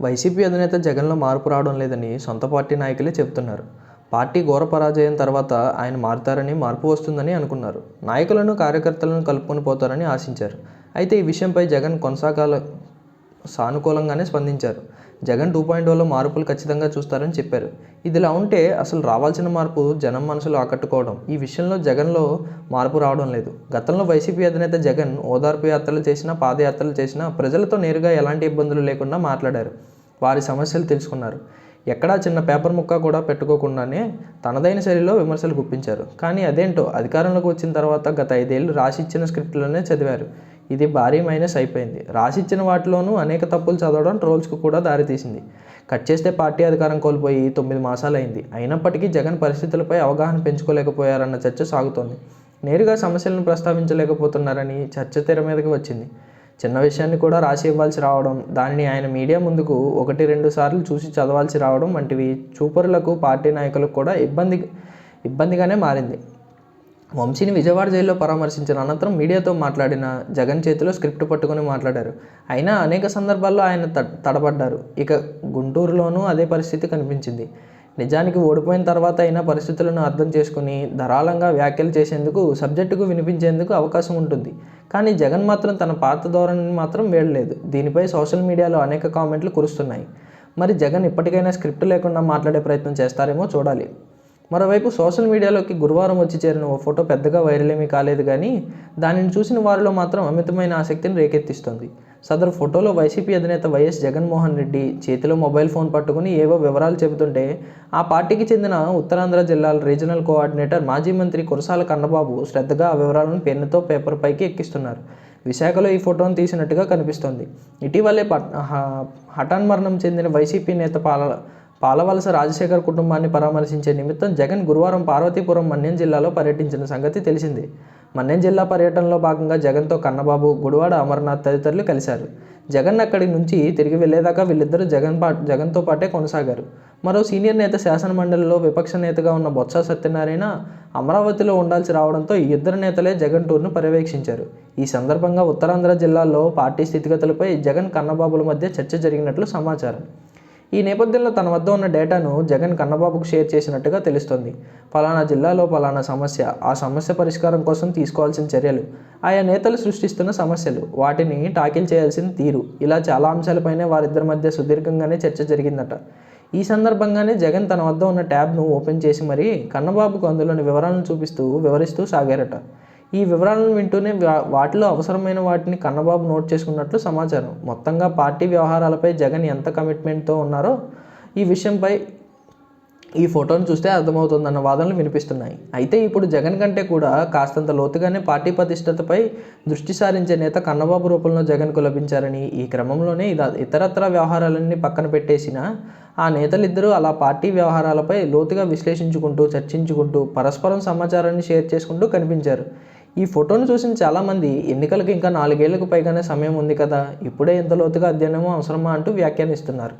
YCP అధినేత జగన్లో మార్పు రావడం లేదని సొంత పార్టీ నాయకులే చెబుతున్నారు. పార్టీ ఘోర పరాజయం తర్వాత ఆయన మారుతారని మార్పు వస్తుందని అనుకున్నారు. నాయకులను కార్యకర్తలను కలుపుకొని పోతారని ఆశించారు. అయితే ఈ విషయంపై జగన్ కొనసాగాల సానుకూలంగానే స్పందించారు. జగన్ టూ పాయింట్ ఓలో మార్పులు ఖచ్చితంగా చూస్తారని చెప్పారు. ఇదిలా ఉంటే అసలు రావాల్సిన మార్పు జనం మనసులో ఆకట్టుకోవడం ఈ విషయంలో జగన్లో మార్పు రావడం లేదు. గతంలో వైసీపీ అధినేత జగన్ ఓదార్పు యాత్రలు చేసినా పాదయాత్రలు చేసినా ప్రజలతో నేరుగా ఎలాంటి ఇబ్బందులు లేకుండా మాట్లాడారు. వారి సమస్యలు తెలుసుకున్నారు. ఎక్కడా చిన్న పేపర్ ముక్క కూడా పెట్టుకోకుండానే తనదైన శైలిలో విమర్శలు గుప్పించారు. కానీ అదేంటో అధికారంలోకి వచ్చిన తర్వాత గత ఐదేళ్ళు రాసిచ్చిన స్క్రిప్ట్లోనే చదివారు. ఇది భారీ మైనస్ అయిపోయింది. రాసిచ్చిన వాటిలోనూ అనేక తప్పులు చదవడం ట్రోల్స్కు కూడా దారితీసింది. కట్ చేస్తే పార్టీ అధికారం కోల్పోయి తొమ్మిది మాసాలైంది. అయినప్పటికీ జగన్ పరిస్థితులపై అవగాహన పెంచుకోలేకపోయారన్న చర్చ సాగుతోంది. నేరుగా సమస్యలను ప్రస్తావించలేకపోతున్నారని చర్చ తెర మీదకి వచ్చింది. చిన్న విషయాన్ని కూడా రాసి ఇవ్వాల్సి రావడం దానిని ఆయన మీడియా ముందుకు ఒకటి రెండు సార్లు చూసి చదవాల్సి రావడం వంటివి చూపరులకు పార్టీ నాయకులకు కూడా ఇబ్బంది ఇబ్బందిగానే మారింది. వంశీని విజయవాడ జైల్లో పరామర్శించిన అనంతరం మీడియాతో మాట్లాడిన జగన్ చేతిలో స్క్రిప్ట్ పట్టుకొని మాట్లాడారు. అయినా అనేక సందర్భాల్లో ఆయన త తడబడ్డారు. ఇక గుంటూరులోనూ అదే పరిస్థితి కనిపించింది. నిజానికి ఓడిపోయిన తర్వాత అయినా పరిస్థితులను అర్థం చేసుకుని ధారాళంగా వ్యాఖ్యలు చేసేందుకు సబ్జెక్టుకు వినిపించేందుకు అవకాశం ఉంటుంది. కానీ జగన్ మాత్రం తన పాత ధోరణిని మాత్రం వేడలేదు. దీనిపై సోషల్ మీడియాలో అనేక కామెంట్లు కురుస్తున్నాయి. మరి జగన్ ఇప్పటికైనా స్క్రిప్ట్ లేకుండా మాట్లాడే ప్రయత్నం చేస్తారేమో చూడాలి. మరోవైపు సోషల్ మీడియాలోకి గురువారం వచ్చి చేరిన ఓ ఫోటో పెద్దగా వైరల్ ఏమీ కాలేదు కానీ దానిని చూసిన వారిలో మాత్రం అమితమైన ఆసక్తిని రేకెత్తిస్తుంది. సదరు ఫోటోలో వైసీపీ అధినేత వైఎస్ జగన్మోహన్ రెడ్డి చేతిలో మొబైల్ ఫోన్ పట్టుకుని ఏవో వివరాలు చెబుతుంటే ఆ పార్టీకి చెందిన ఉత్తరాంధ్ర జిల్లాల రీజనల్ కోఆర్డినేటర్ మాజీ మంత్రి కురసాల కన్నబాబు శ్రద్ధగా ఆ వివరాలను పెన్నుతో పేపర్ పైకి ఎక్కిస్తున్నారు. విశాఖలో ఈ ఫోటోను తీసినట్టుగా కనిపిస్తోంది. ఇటీవలే పట్ హ- హఠాన్ మరణం చెందిన వైసీపీ నేత పాల పాలవలస రాజశేఖర్ కుటుంబాన్ని పరామర్శించే నిమిత్తం జగన్ గురువారం పార్వతీపురం మన్యం జిల్లాలో పర్యటించిన సంగతి తెలిసిందే. మన్యం జిల్లా పర్యటనలో భాగంగా జగన్తో కన్నబాబు గుడివాడ అమర్నాథ్ తదితరులు కలిశారు. జగన్ అక్కడి నుంచి తిరిగి వెళ్ళేదాకా వీళ్ళిద్దరూ జగన్ పా జగన్తో పాటే కొనసాగారు. మరో సీనియర్ నేత శాసనమండలిలో విపక్ష నేతగా ఉన్న బొత్స సత్యనారాయణ అమరావతిలో ఉండాల్సి రావడంతో ఈ ఇద్దరు నేతలే జగన్ టూర్ను పర్యవేక్షించారు. ఈ సందర్భంగా ఉత్తరాంధ్ర జిల్లాలో పార్టీ స్థితిగతులపై జగన్ కన్నబాబుల మధ్య చర్చ జరిగినట్లు సమాచారం. ఈ నేపథ్యంలో తన వద్ద ఉన్న డేటాను జగన్ కన్నబాబుకు షేర్ చేసినట్టుగా తెలుస్తోంది. ఫలానా జిల్లాలో ఫలానా సమస్య ఆ సమస్య పరిష్కారం కోసం తీసుకోవాల్సిన చర్యలు ఆయా నేతలు సృష్టిస్తున్న సమస్యలు వాటిని టాకిల్ చేయాల్సిన తీరు ఇలా చాలా అంశాలపైనే వారిద్దరి మధ్య సుదీర్ఘంగానే చర్చ జరిగిందట. ఈ సందర్భంగానే జగన్ తన వద్ద ఉన్న ట్యాబ్ను ఓపెన్ చేసి మరీ కన్నబాబుకు అందులోని వివరాలను చూపిస్తూ వివరిస్తూ సాగారట. ఈ వివరాలను వింటూనే వాటిలో అవసరమైన వాటిని కన్నబాబు నోట్ చేసుకున్నట్లు సమాచారం. మొత్తంగా పార్టీ వ్యవహారాలపై జగన్ ఎంత కమిట్మెంట్తో ఉన్నారో ఈ విషయంపై ఈ ఫోటోను చూస్తే అర్థమవుతుందన్న వాదనలు వినిపిస్తున్నాయి. అయితే ఇప్పుడు జగన్ కంటే కూడా కాస్తంత లోతుగానే పార్టీ ప్రతిష్టతపై దృష్టి సారించే నేత కన్నబాబు రూపంలో జగన్కు లభించారని ఈ క్రమంలోనే ఇలా ఇతరత్ర వ్యవహారాలన్నీ పక్కన పెట్టేసిన ఆ నేతలిద్దరూ అలా పార్టీ వ్యవహారాలపై లోతుగా విశ్లేషించుకుంటూ చర్చించుకుంటూ పరస్పరం సమాచారాన్ని షేర్ చేసుకుంటూ కనిపించారు. ఈ ఫోటోను చూసిన చాలామంది ఎన్నికలకు ఇంకా నాలుగేళ్ళకు పైగానే సమయం ఉంది కదా? ఇప్పుడే ఇంత లోతుగా అధ్యయనము అవసరమా అంటూ వ్యాఖ్యానిస్తున్నారు.